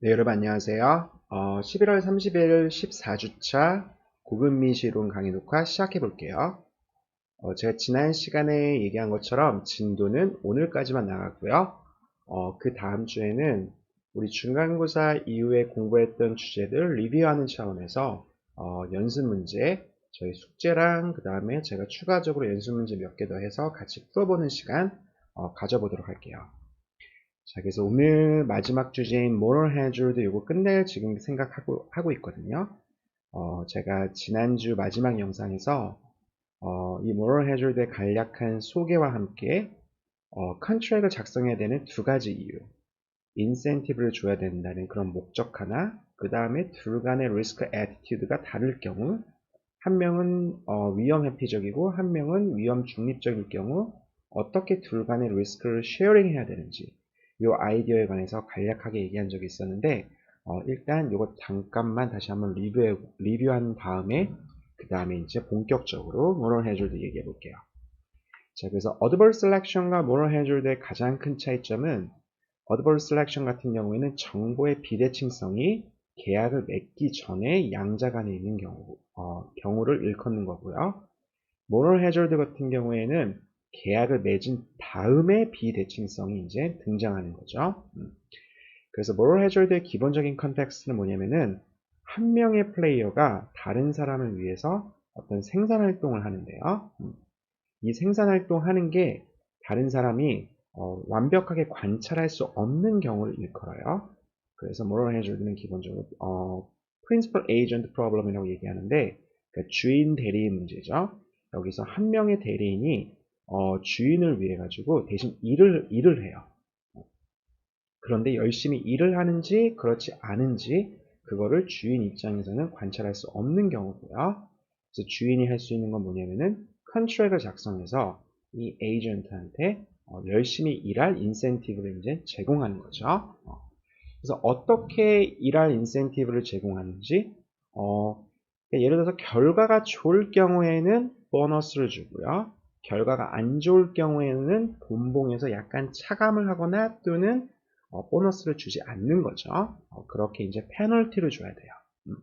네, 여러분 안녕하세요. 어, 11월 30일 14주차 고급미시론 강의 녹화 시작해 볼게요. 어, 제가 지난 시간에 얘기한 것처럼 진도는 오늘까지만 나갔고요. 어, 그 다음 주에는 우리 중간고사 이후에 공부했던 주제들 리뷰하는 차원에서 어, 연습 문제, 저희 숙제랑 그 다음에 제가 추가적으로 연습 문제 몇 개 더 해서 같이 풀어보는 시간 어, 가져보도록 할게요. 자, 그래서 오늘 마지막 주제인 moral hazard 이거 끝낼 지금 생각하고 하고 있거든요. 어, 제가 지난주 마지막 영상에서 어, 이 moral hazard의 간략한 소개와 함께 어, 컨트랙을 작성해야 되는 두 가지 이유 인센티브를 줘야 된다는 그런 목적 하나 그 다음에 둘 간의 리스크 애티튜드가 다를 경우 한 명은 어, 위험 회피적이고 한 명은 위험 중립적일 경우 어떻게 둘 간의 리스크를 쉐어링 해야 되는지 이 아이디어에 관해서 간략하게 얘기한 적이 있었는데 어, 일단 이거 잠깐만 다시 한번 리뷰해, 리뷰한 다음에 그 다음에 이제 본격적으로 moral hazard 얘기해 볼게요. 자, 그래서 adverse selection과 moral hazard의 가장 큰 차이점은 adverse selection 같은 경우에는 정보의 비대칭성이 계약을 맺기 전에 양자 간에 있는 경우, 어, 경우를 일컫는 거고요. moral hazard 같은 경우에는 계약을 맺은 다음에 비대칭성이 이제 등장하는 거죠. 음. 그래서 moral hazard의 기본적인 컨텍스트는 뭐냐면은 한 명의 플레이어가 다른 사람을 위해서 어떤 생산 활동을 하는데요. 음. 이 생산 활동하는 게 다른 사람이 어, 완벽하게 관찰할 수 없는 경우를 일컬어요. 그래서 moral hazard는 기본적으로 어, principal agent problem이라고 얘기하는데 그러니까 주인 대리인 문제죠. 여기서 한 명의 대리인이 어, 주인을 위해 가지고 대신 일을 일을 해요. 그런데 열심히 일을 하는지 그렇지 않은지 그거를 주인 입장에서는 관찰할 수 없는 경우고요. 그래서 주인이 할 수 있는 건 뭐냐면은 컨트랙을 작성해서 이 에이전트한테 어, 열심히 일할 인센티브를 이제 제공하는 거죠. 어, 그래서 어떻게 일할 인센티브를 제공하는지 어, 예를 들어서 결과가 좋을 경우에는 보너스를 주고요. 결과가 안 좋을 경우에는 본봉에서 약간 차감을 하거나 또는 어, 보너스를 주지 않는 거죠. 어, 그렇게 이제 페널티를 줘야 돼요. 음.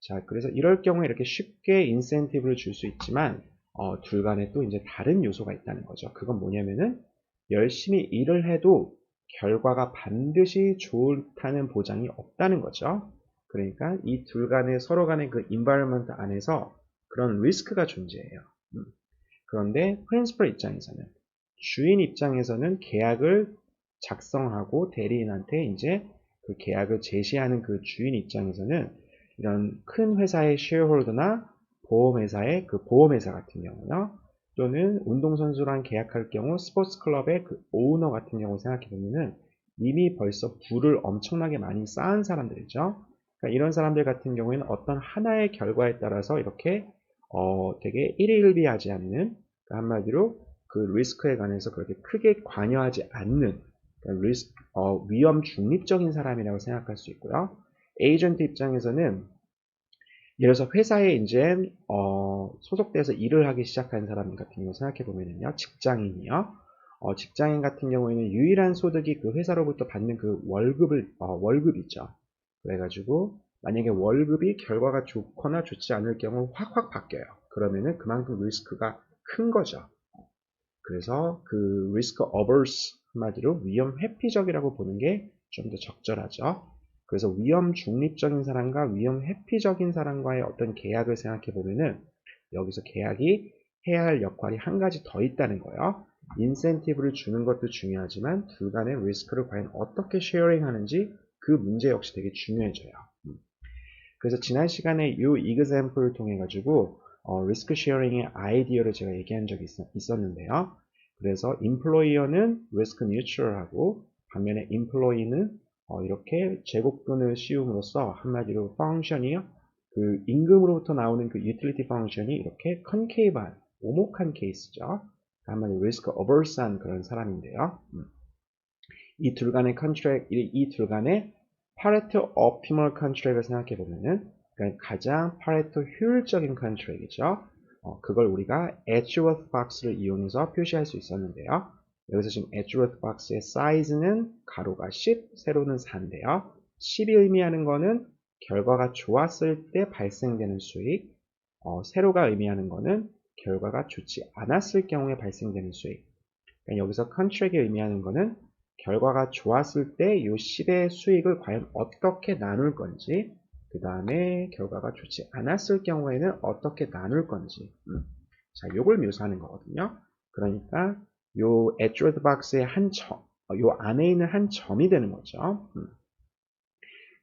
자, 그래서 이럴 경우에 이렇게 쉽게 인센티브를 줄 수 있지만 어, 둘 간에 또 이제 다른 요소가 있다는 거죠. 그건 뭐냐면은 열심히 일을 해도 결과가 반드시 좋다는 보장이 없다는 거죠. 그러니까 이 둘 간의 서로 간의 그 인바이러먼트 안에서 그런 리스크가 존재해요. 음. 그런데 프린스플 입장에서는 주인 입장에서는 계약을 작성하고 대리인한테 이제 그 계약을 제시하는 그 주인 입장에서는 이런 큰 회사의 쉐어홀더나 보험회사의 그 보험회사 같은 경우요. 또는 운동선수랑 계약할 경우 스포츠 클럽의 그 오너 같은 경우 생각해 보면은 이미 벌써 부를 엄청나게 많이 쌓은 사람들이죠. 그러니까 이런 사람들 같은 경우에는 어떤 하나의 결과에 따라서 이렇게 어, 되게 일일비하지 않는 그러니까 한마디로 그 리스크에 관해서 그렇게 크게 관여하지 않는 그러니까 리스크, 어, 위험 중립적인 사람이라고 생각할 수 있고요. 에이전트 입장에서는 예를 들어서 회사에 이제 어, 소속돼서 일을 하기 시작한 사람 같은 경우 생각해 보면요, 직장인이요. 어, 직장인 같은 경우에는 유일한 소득이 그 회사로부터 받는 그 월급을 어, 월급이죠. 그래가지고 만약에 월급이 결과가 좋거나 좋지 않을 경우 확확 바뀌어요. 그러면은 그만큼 리스크가 큰 거죠. 그래서 그 리스크 어버스 한마디로 위험 회피적이라고 보는 게 좀 더 적절하죠. 그래서 위험 중립적인 사람과 위험 회피적인 사람과의 어떤 계약을 생각해 보면은 여기서 계약이 해야 할 역할이 한 가지 더 있다는 거예요. 인센티브를 주는 것도 중요하지만 둘 간의 리스크를 과연 어떻게 쉐어링 하는지 그 문제 역시 되게 중요해져요. 음. 그래서 지난 시간에 이 이그샘플을 통해 가지고 어, 리스크 쉐어링의 아이디어를 제가 얘기한 적이 있, 었는데요 그래서 임플로이어는 리스크 뉴트럴하고 반면에 임플로이는 어, 이렇게 제곱근을 씌움으로써 한마디로 펑션이요. 그 임금으로부터 나오는 그 유틸리티 펑션이 이렇게 컨케이브한 오목한 케이스죠. 한마디로 리스크 어버스한 그런 사람인데요. 음. 이둘 간의 컨트랙, 이 둘 간의 파레토 오피멀 컨트랙을 생각해 보면은 가장 파레토 효율적인 컨트랙이죠. 어, 그걸 우리가 Edgeworth 박스를 이용해서 표시할 수 있었는데요. 여기서 지금 Edgeworth 박스의 사이즈는 가로가 10, 세로는 4인데요. 10이 의미하는 거는 결과가 좋았을 때 발생되는 수익, 어, 세로가 의미하는 거는 결과가 좋지 않았을 경우에 발생되는 수익. 그러니까 여기서 컨트랙이 의미하는 거는 결과가 좋았을 때 이 10의 수익을 과연 어떻게 나눌 건지, 그 다음에 결과가 좋지 않았을 경우에는 어떻게 나눌 건지. 음. 자, 요걸 묘사하는 거거든요. 그러니까 요 에드워드 박스의 한 점, 어, 요 안에 있는 한 점이 되는 거죠. 음.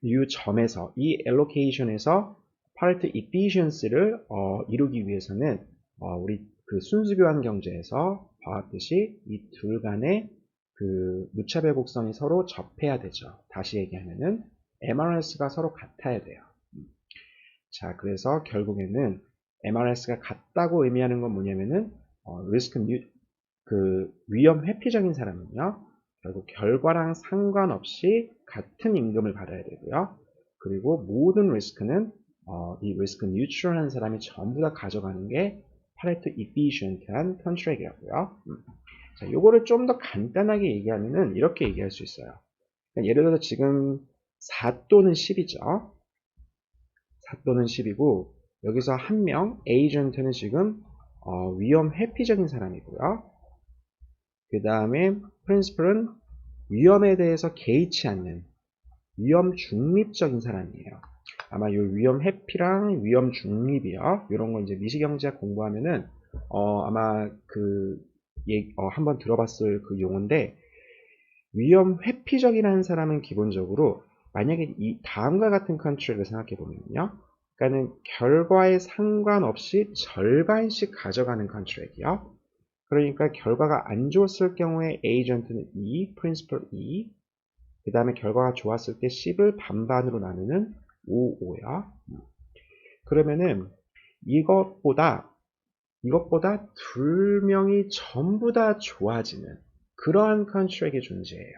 이 점에서 이 allocation에서 파레트 efficiency를 어, 이루기 위해서는 어, 우리 그 순수교환 경제에서 봐왔듯이 이 둘 간의 그 무차별 곡선이 서로 접해야 되죠. 다시 얘기하면은 MRS가 서로 같아야 돼요. 자, 그래서 결국에는 MRS가 같다고 의미하는 건 뭐냐면은 어, 리스크 뉴, 그 위험 회피적인 사람은요. 결국 결과랑 상관없이 같은 임금을 받아야 되고요. 그리고 모든 리스크는 어, 이 리스크 뉴트럴한 사람이 전부 다 가져가는 게 파레토 이피션트한 컨트랙이라고요. 음. 자, 요거를 좀 더 간단하게 얘기하면은 이렇게 얘기할 수 있어요. 그러니까 예를 들어서 지금 4 또는 10이죠. 4 또는 10이고 여기서 한 명 에이전트는 지금 어, 위험 회피적인 사람이고요. 그 다음에 프린스플은 위험에 대해서 개의치 않는 위험 중립적인 사람이에요. 아마 이 위험 회피랑 위험 중립이요. 이런 거 이제 미시경제학 공부하면은 어, 아마 그 예, 어, 한번 들어봤을 그 용어인데 위험 회피적이라는 사람은 기본적으로 만약에 이 다음과 같은 컨트롤을 생각해 보면요. 그러니까는 결과에 상관없이 절반씩 가져가는 컨트랙이요. 그러니까 결과가 안 좋았을 경우에 에이전트는 E, 프린시플 E, 그 다음에 결과가 좋았을 때 10을 반반으로 나누는 5, 5야. 그러면은 이것보다 이것보다 둘 명이 전부 다 좋아지는 그러한 컨트랙의 존재예요.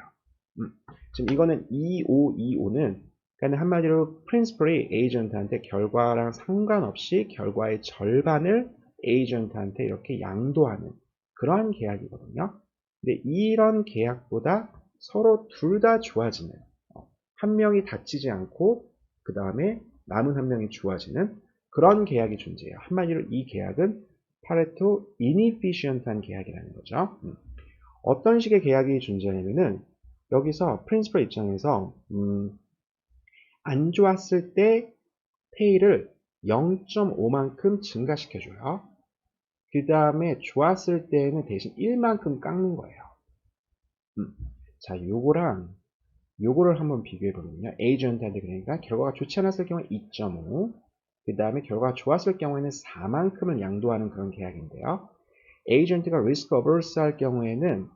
음, 지금 이거는 2525는 그러니까 한마디로 프린스플이 에이전트한테 결과랑 상관없이 결과의 절반을 에이전트한테 이렇게 양도하는 그러한 계약이거든요. 근데 이런 계약보다 서로 둘 다 좋아지는 어, 한 명이 다치지 않고 그 다음에 남은 한 명이 좋아지는 그런 계약이 존재해요. 한마디로 이 계약은 파레토 inefficient한 계약이라는 거죠. 음. 어떤 식의 계약이 존재하냐면은 여기서 프린스플 입장에서 음, 안 좋았을 때 페이를 0.5만큼 증가시켜줘요. 그 다음에 좋았을 때는 대신 1만큼 깎는 거예요. 음. 자, 요거랑 요거를 한번 비교해 보면요. 에이전트한테 그러니까 결과가 좋지 않았을 경우에 2.5, 그 다음에 결과가 좋았을 경우에는 4만큼을 양도하는 그런 계약인데요. 에이전트가 리스크 어버스 할 경우에는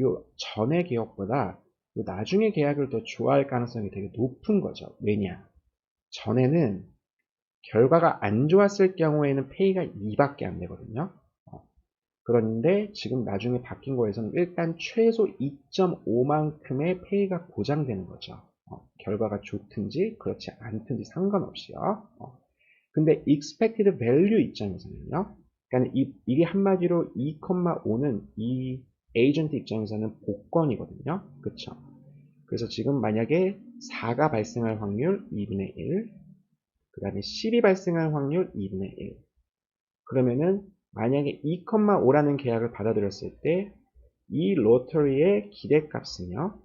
요 전의 계약보다 요 나중에 계약을 더 좋아할 가능성이 되게 높은 거죠. 왜냐? 전에는 결과가 안 좋았을 경우에는 페이가 2밖에 안 되거든요. 어. 그런데 지금 나중에 바뀐 거에서는 일단 최소 2.5만큼의 페이가 보장되는 거죠. 어. 결과가 좋든지 그렇지 않든지 상관없이요. 어. 근데 expected value 입장에서는요. 그러니까 이, 이게 한마디로 2,5는 이 에이전트 입장에서는 복권이거든요. 그쵸? 그래서 지금 만약에 4가 발생할 확률 2분의 1, 그 다음에 10이 발생할 확률 2분의 1. 그러면은 만약에 2,5라는 계약을 받아들였을 때 이 로터리의 기대값은요.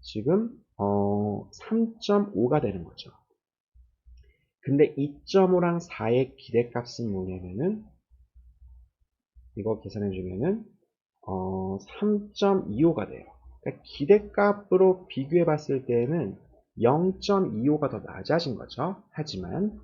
지금 어, 3.5가 되는 거죠. 근데 2.5랑 4의 기대값은 뭐냐면은 이거 계산해 주면은 어, 3.25가 돼요. 그러니까 기대값으로 비교해 봤을 때는 0.25가 더 낮아진 거죠. 하지만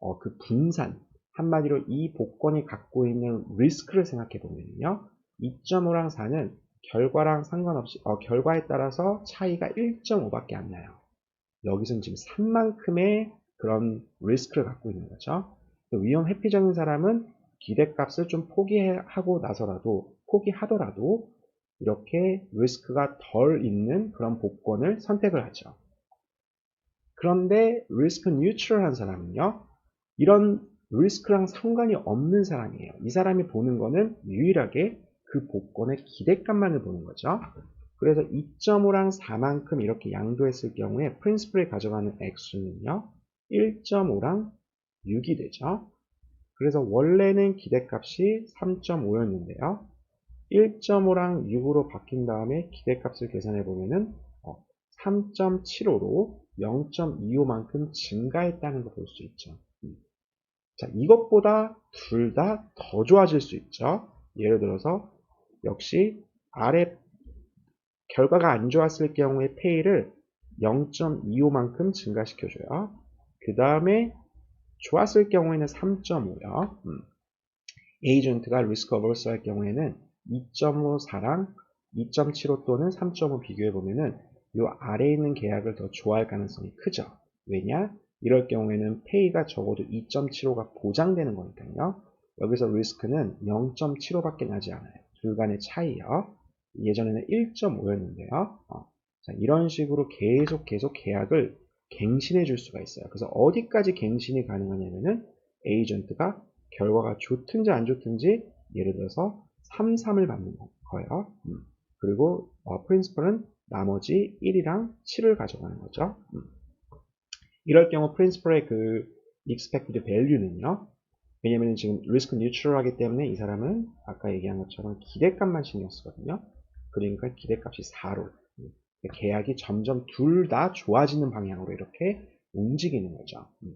어, 그 분산 한마디로 이 복권이 갖고 있는 리스크를 생각해 보면요. 2.5랑 4는 결과랑 상관없이 어, 결과에 따라서 차이가 1.5밖에 안 나요. 여기서는 지금 3만큼의 그런 리스크를 갖고 있는 거죠. 위험 회피적인 사람은 기대값을 좀 포기하고 나서라도 포기하더라도 이렇게 리스크가 덜 있는 그런 복권을 선택을 하죠. 그런데 리스크 뉴트럴한 사람은요. 이런 리스크랑 상관이 없는 사람이에요. 이 사람이 보는 거는 유일하게 그 복권의 기대값만을 보는 거죠. 그래서 2.5랑 4만큼 이렇게 양도했을 경우에 프린스플이 가져가는 액수는요. 1.5랑 6이 되죠. 그래서 원래는 기대값이 3.5였는데요. 1.5랑 6으로 바뀐 다음에 기대값을 계산해 보면은 3.75로 0.25만큼 증가했다는 걸 볼 수 있죠. 음. 자, 이것보다 둘 다 더 좋아질 수 있죠. 예를 들어서 역시 아래 결과가 안 좋았을 경우에 페이를 0.25만큼 증가시켜줘요. 그 다음에 좋았을 경우에는 3.5요. 음. 에이전트가 리스크 어버스 할 경우에는 2.54랑 2.75 또는 3.5 비교해 보면은 이 아래에 있는 계약을 더 좋아할 가능성이 크죠. 왜냐? 이럴 경우에는 페이가 적어도 2.75가 보장되는 거니까요. 여기서 리스크는 0.75밖에 나지 않아요. 둘 간의 차이요. 예전에는 1.5였는데요. 어, 자, 이런 식으로 계속 계속 계약을 갱신해 줄 수가 있어요. 그래서 어디까지 갱신이 가능하냐면은 에이전트가 결과가 좋든지 안 좋든지 예를 들어서 3, 3을 받는 거예요. 음. 그리고 어, 프린스플은 나머지 1이랑 7을 가져가는 거죠. 음. 이럴 경우 프린스플의 그 expected value는요. 왜냐면 지금 리스크 뉴트럴하기 때문에 이 사람은 아까 얘기한 것처럼 기대값만 신경 쓰거든요. 그러니까 기대값이 4로 계약이 점점 둘 다 좋아지는 방향으로 이렇게 움직이는 거죠. 음.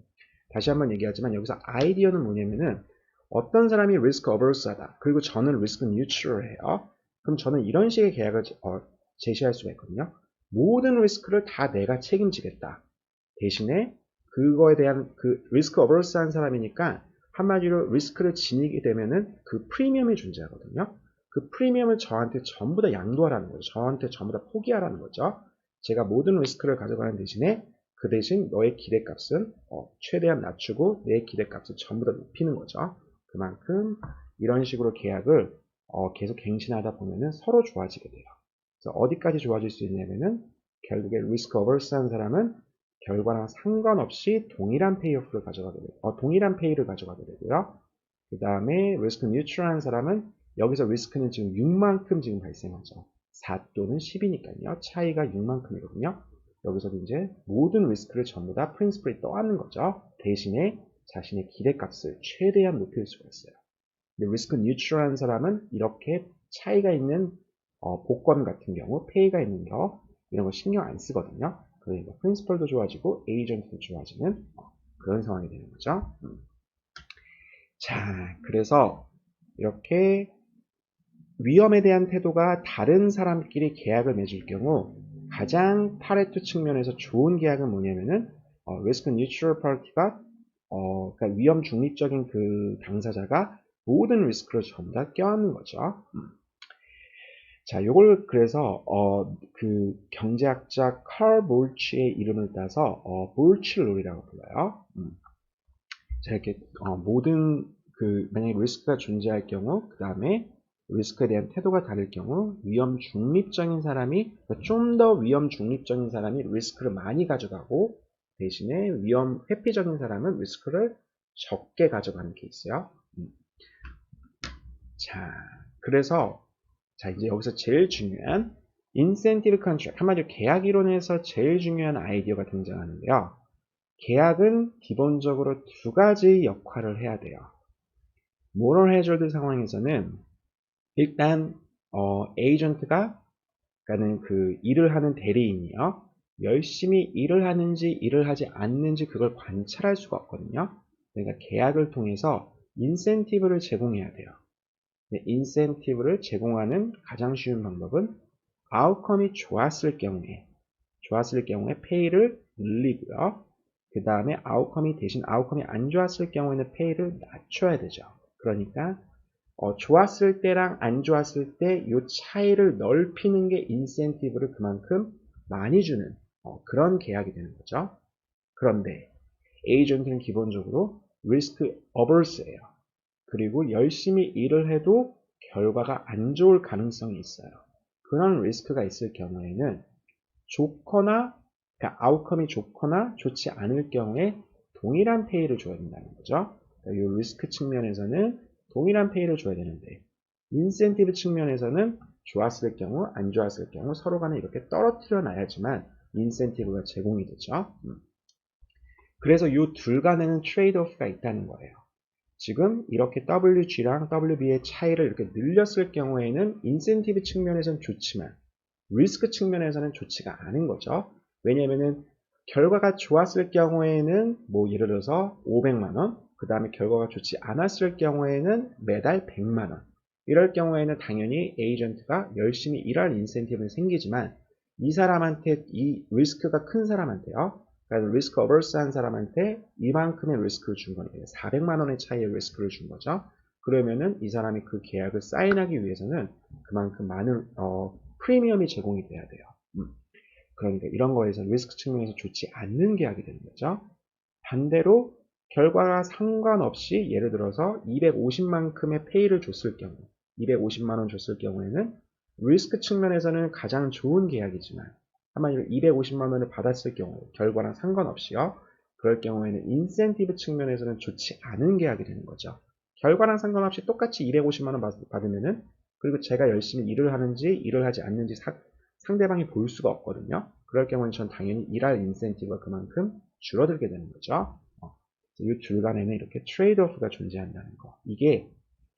다시 한번 얘기하지만 여기서 아이디어는 뭐냐면은 어떤 사람이 리스크 어버스하다 그리고 저는 리스크 뉴트럴해요. 그럼 저는 이런 식의 계약을 어, 제시할 수가 있거든요. 모든 리스크를 다 내가 책임지겠다. 대신에 그거에 대한 그 리스크 어버스한 사람이니까 한마디로 리스크를 지니게 되면은 그 프리미엄이 존재하거든요. 그 프리미엄을 저한테 전부 다 양도하라는 거죠. 저한테 전부 다 포기하라는 거죠. 제가 모든 리스크를 가져가는 대신에 그 대신 너의 기대값은 어, 최대한 낮추고 내 기대값을 전부 다 높이는 거죠. 그만큼 이런 식으로 계약을 어, 계속 갱신하다 보면은 서로 좋아지게 돼요. 그래서 어디까지 좋아질 수 있냐면은 결국에 리스크 어버스한 사람은 결과랑 상관없이 동일한 페이오프를 가져가게 되고 어, 동일한 페이를 가져가게 되고요. 그 다음에 리스크 뉴트럴한 사람은 여기서 리스크는 지금 6만큼 지금 발생하죠. 4 또는 10이니까요. 차이가 6만큼이거든요. 여기서 이제 모든 리스크를 전부 다 프린스플이 떠안는 거죠. 대신에 자신의 기대값을 최대한 높일 수가 있어요. 근데 리스크 뉴트럴한 사람은 이렇게 차이가 있는 어, 복권 같은 경우, 페이가 있는 거 이런 거 신경 안 쓰거든요. 그러니까 프린스플도 좋아지고 에이전트도 좋아지는 어, 그런 상황이 되는 거죠. 음. 자, 그래서 이렇게 위험에 대한 태도가 다른 사람끼리 계약을 맺을 경우 가장 파레토 측면에서 좋은 계약은 뭐냐면은 어, 리스크 뉴트럴 파티가 어, 그러니까 위험 중립적인 그 당사자가 모든 리스크를 전부 다 껴안는 거죠. 음. 자, 요걸 그래서 어, 그 경제학자 칼 볼치의 이름을 따서 어, 볼치 룰이라고 불러요. 음. 자, 이렇게 어, 모든 그 만약에 리스크가 존재할 경우 그 다음에 리스크에 대한 태도가 다를 경우 위험 중립적인 사람이 그러니까 좀더 위험 중립적인 사람이 리스크를 많이 가져가고 대신에 위험 회피적인 사람은 리스크를 적게 가져가는 케이스요. 음. 자, 그래서 자 이제 여기서 제일 중요한 인센티브 컨트랙 한마디로 계약 이론에서 제일 중요한 아이디어가 등장하는데요. 계약은 기본적으로 두 가지 역할을 해야 돼요. 모럴 해저드 상황에서는 일단 어, 에이전트가 그러니까는 그 일을 하는 대리인이요. 열심히 일을 하는지 일을 하지 않는지 그걸 관찰할 수가 없거든요. 그러니까 계약을 통해서 인센티브를 제공해야 돼요. 인센티브를 제공하는 가장 쉬운 방법은 아웃컴이 좋았을 경우에 좋았을 경우에 페이를 늘리고요. 그 다음에 아웃컴이 대신 아웃컴이 안 좋았을 경우에는 페이를 낮춰야 되죠. 그러니까 어, 좋았을 때랑 안 좋았을 때 이 차이를 넓히는 게 인센티브를 그만큼 많이 주는 어, 그런 계약이 되는 거죠. 그런데 에이전트는 기본적으로 리스크 어버스예요. 그리고 열심히 일을 해도 결과가 안 좋을 가능성이 있어요. 그런 리스크가 있을 경우에는 좋거나 그러니까 아웃컴이 좋거나 좋지 않을 경우에 동일한 페이를 줘야 된다는 거죠. 그러니까 이 리스크 측면에서는 동일한 페이를 줘야 되는데 인센티브 측면에서는 좋았을 경우, 안 좋았을 경우 서로 간에 이렇게 떨어뜨려 놔야지만 인센티브가 제공이 되죠. 음. 그래서 이 둘 간에는 트레이드 오프가 있다는 거예요. 지금 이렇게 WG랑 WB의 차이를 이렇게 늘렸을 경우에는 인센티브 측면에서는 좋지만 리스크 측면에서는 좋지가 않은 거죠. 왜냐면은 결과가 좋았을 경우에는 뭐 예를 들어서 500만원, 그 다음에 결과가 좋지 않았을 경우에는 매달 100만원. 이럴 경우에는 당연히 에이전트가 열심히 일할 인센티브는 생기지만 이 사람한테 이 리스크가 큰 사람한테요. 그러니까 리스크 어버스한 사람한테 이만큼의 리스크를 준 거예요. 400만 원의 차이의 리스크를 준 거죠. 그러면은 이 사람이 그 계약을 사인하기 위해서는 그만큼 많은 어, 프리미엄이 제공이 돼야 돼요. 음. 그러니까 이런 거에서 리스크 측면에서 좋지 않는 계약이 되는 거죠. 반대로 결과가 상관없이 예를 들어서 250만큼의 페이를 줬을 경우 250만 원 줬을 경우에는 리스크 측면에서는 가장 좋은 계약이지만 한마디로 250만 원을 받았을 경우 결과랑 상관없이요. 그럴 경우에는 인센티브 측면에서는 좋지 않은 계약이 되는 거죠. 결과랑 상관없이 똑같이 250만 원 받으면은 그리고 제가 열심히 일을 하는지 일을 하지 않는지 사, 상대방이 볼 수가 없거든요. 그럴 경우는 전 당연히 일할 인센티브가 그만큼 줄어들게 되는 거죠. 어, 이둘 간에는 이렇게 트레이드 오프가 존재한다는 거. 이게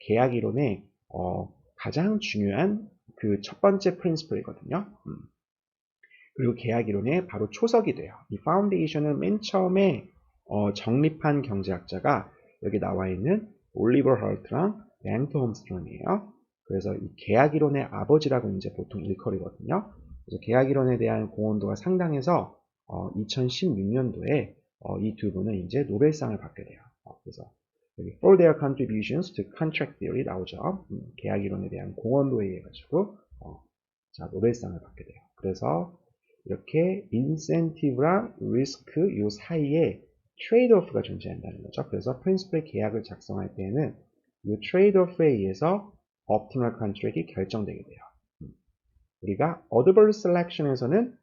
계약 이론의 어, 가장 중요한 그 첫 번째 프린스플이거든요. 음. 그리고 계약 이론의 바로 초석이 돼요. 이 파운데이션은 맨 처음에 어, 정립한 경제학자가 여기 나와 있는 올리버 헐트랑 랭트 홈스트롬이에요. 그래서 이 계약 이론의 아버지라고 이제 보통 일컬이거든요. 그래서 계약 이론에 대한 공헌도가 상당해서 어, 2016년도에 어, 이두 분은 이제 노벨상을 받게 돼요. 어, 그래서 여기 for their contributions to contract theory 나오죠. 음, 계약 이론에 대한 공헌도에 의해 가지고 어, 자 노벨상을 받게 돼요. 그래서 이렇게 인센티브랑 리스크 이 사이에 트레이드 오프가 존재한다는 거죠. 그래서 프린스플의 계약을 작성할 때에는 이 트레이드 오프에 의해서 optimal contract이 결정되게 돼요. 음. 우리가 audible selection에서는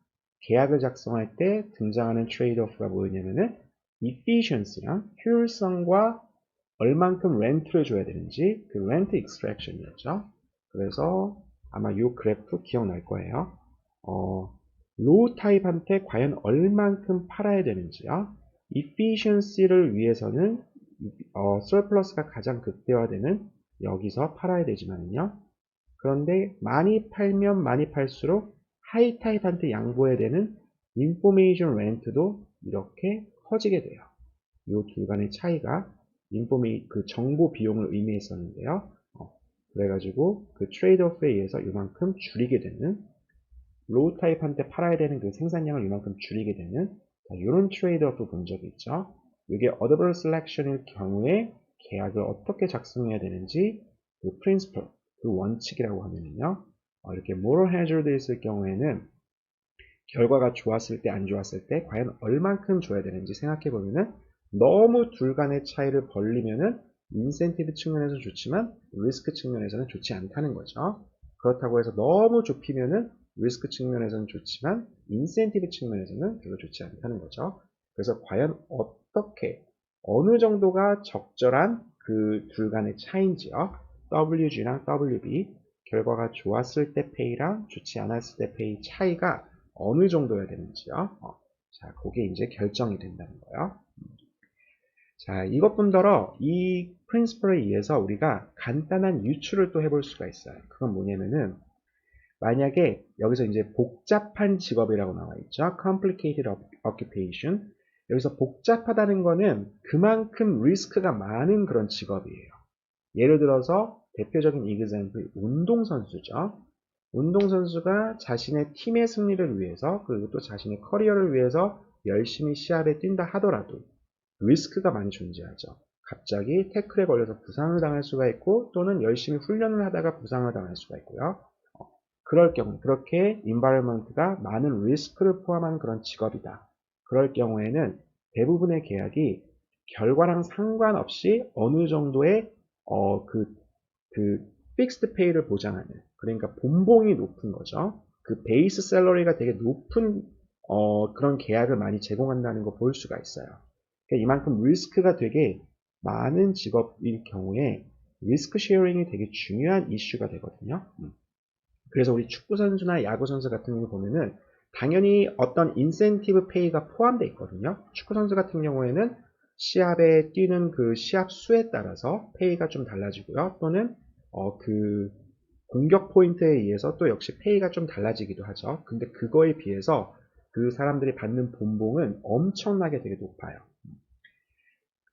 계약을 작성할 때 등장하는 트레이드 오프가 뭐였냐면은 efficiency랑 효율성과 얼만큼 렌트를 줘야 되는지 그 렌트 익스트랙션이었죠. 그래서 아마 이 그래프 기억날 거예요. 어, 로우 타입한테 과연 얼만큼 팔아야 되는지요. efficiency를 위해서는 어, surplus가 가장 극대화되는 여기서 팔아야 되지만요. 그런데 많이 팔면 많이 팔수록 하이 타입한테 양보해야 되는 인포메이션 렌트도 이렇게 커지게 돼요. 이 둘 간의 차이가 인포메이 그 정보 비용을 의미했었는데요. 어, 그래가지고 그 트레이드 오프에 의해서 이만큼 줄이게 되는 로우 타입한테 팔아야 되는 그 생산량을 이만큼 줄이게 되는 이런 트레이드 오프 본 적이 있죠. 이게 어드블 셀렉션일 경우에 계약을 어떻게 작성해야 되는지 그 프린스플, 그 원칙이라고 하면은요. 어, 이렇게 moral hazard 있을 경우에는 결과가 좋았을 때 안 좋았을 때 과연 얼만큼 줘야 되는지 생각해 보면은 너무 둘 간의 차이를 벌리면은 인센티브 측면에서 좋지만 리스크 측면에서는 좋지 않다는 거죠. 그렇다고 해서 너무 좁히면은 리스크 측면에서는 좋지만 인센티브 측면에서는 별로 좋지 않다는 거죠. 그래서 과연 어떻게 어느 정도가 적절한 그 둘 간의 차인지요. WG랑 WB 결과가 좋았을 때 페이랑 좋지 않았을 때 페이 차이가 어느 정도여야 되는지요. 어, 자, 그게 이제 결정이 된다는 거예요. 자, 이것뿐더러 이 프린스플에 의해서 우리가 간단한 유추를 또 해볼 수가 있어요. 그건 뭐냐면은 만약에 여기서 이제 복잡한 직업이라고 나와 있죠. complicated occupation. 여기서 복잡하다는 거는 그만큼 리스크가 많은 그런 직업이에요. 예를 들어서 대표적인 이그젠플 운동선수죠. 운동선수가 자신의 팀의 승리를 위해서 그리고 또 자신의 커리어를 위해서 열심히 시합에 뛴다 하더라도 리스크가 많이 존재하죠. 갑자기 태클에 걸려서 부상을 당할 수가 있고 또는 열심히 훈련을 하다가 부상을 당할 수가 있고요. 어, 그럴 경우 그렇게 인바이먼트가 많은 리스크를 포함한 그런 직업이다. 그럴 경우에는 대부분의 계약이 결과랑 상관없이 어느 정도의 어, 그, 그 픽스드 페이를 보장하는 그러니까 본봉이 높은 거죠. 그 베이스 셀러리가 되게 높은 어, 그런 계약을 많이 제공한다는 거 볼 수가 있어요. 그러니까 이만큼 리스크가 되게 많은 직업일 경우에 리스크 쉐어링이 되게 중요한 이슈가 되거든요. 음. 그래서 우리 축구 선수나 야구 선수 같은 경우 보면은 당연히 어떤 인센티브 페이가 포함되어 있거든요. 축구 선수 같은 경우에는 시합에 뛰는 그 시합 수에 따라서 페이가 좀 달라지고요. 또는 어, 그 공격 포인트에 의해서 또 역시 페이가 좀 달라지기도 하죠. 근데 그거에 비해서 그 사람들이 받는 본봉은 엄청나게 되게 높아요.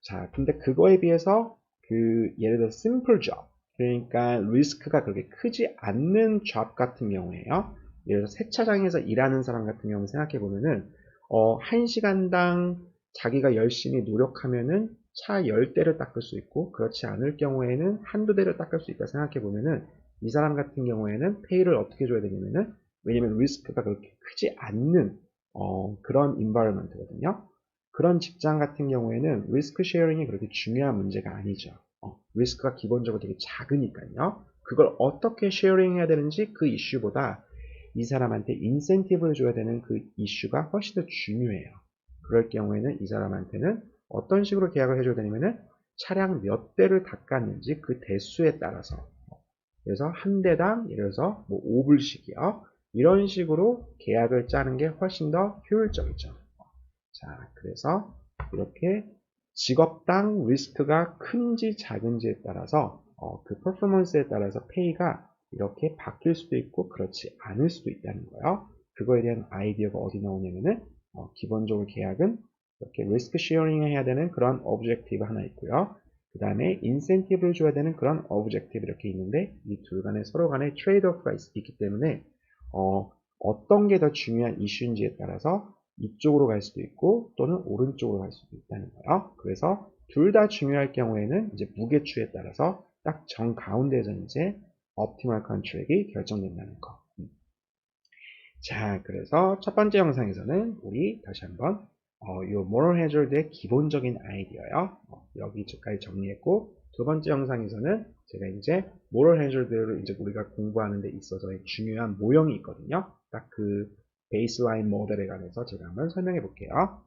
자, 근데 그거에 비해서 그 예를 들어 심플 job 그러니까 리스크가 그렇게 크지 않는 job 같은 경우에요. 예를 들어 세차장에서 일하는 사람 같은 경우 생각해 보면은 어, 1시간당 자기가 열심히 노력하면은 차 10대를 닦을 수 있고 그렇지 않을 경우에는 한두 대를 닦을 수 있다 생각해 보면은 이 사람 같은 경우에는 페이를 어떻게 줘야 되냐면은 왜냐면 리스크가 그렇게 크지 않는 어, 그런 인바이러먼트거든요. 그런 직장 같은 경우에는 리스크 쉐어링이 그렇게 중요한 문제가 아니죠. 어, 리스크가 기본적으로 되게 작으니까요. 그걸 어떻게 쉐어링 해야 되는지 그 이슈보다 이 사람한테 인센티브를 줘야 되는 그 이슈가 훨씬 더 중요해요. 그럴 경우에는 이 사람한테는 어떤 식으로 계약을 해줘야 되냐면은 차량 몇 대를 닦았는지 그 대수에 따라서 그래서 한 대당 예를 들어서 뭐 5불씩이요. 이런 식으로 계약을 짜는 게 훨씬 더 효율적이죠. 자, 그래서 이렇게 직업당 리스크가 큰지 작은지에 따라서 어, 그 퍼포먼스에 따라서 페이가 이렇게 바뀔 수도 있고 그렇지 않을 수도 있다는 거예요. 그거에 대한 아이디어가 어디 나오냐면은 어, 기본적으로 계약은 이렇게 리스크 쉐어링을 해야 되는 그런 오브젝티브 하나 있고요. 그 다음에 인센티브를 줘야 되는 그런 오브젝티브 이렇게 있는데 이 둘 간에 서로 간에 트레이드오프가 있기 때문에 어, 어떤 게 더 중요한 이슈인지에 따라서 이쪽으로 갈 수도 있고 또는 오른쪽으로 갈 수도 있다는 거예요. 그래서 둘 다 중요할 경우에는 이제 무게추에 따라서 딱 정 가운데에서 이제 optimal contract이 결정된다는 거. 음. 자, 그래서 첫 번째 영상에서는 우리 다시 한번 어, 이 moral hazard의 기본적인 아이디어요. 어, 여기까지 정리했고 두 번째 영상에서는 제가 이제 moral hazard를 이제 우리가 공부하는 데 있어서의 중요한 모형이 있거든요. 딱 그 베이스라인 모델에 관해서 제가 한번 설명해 볼게요.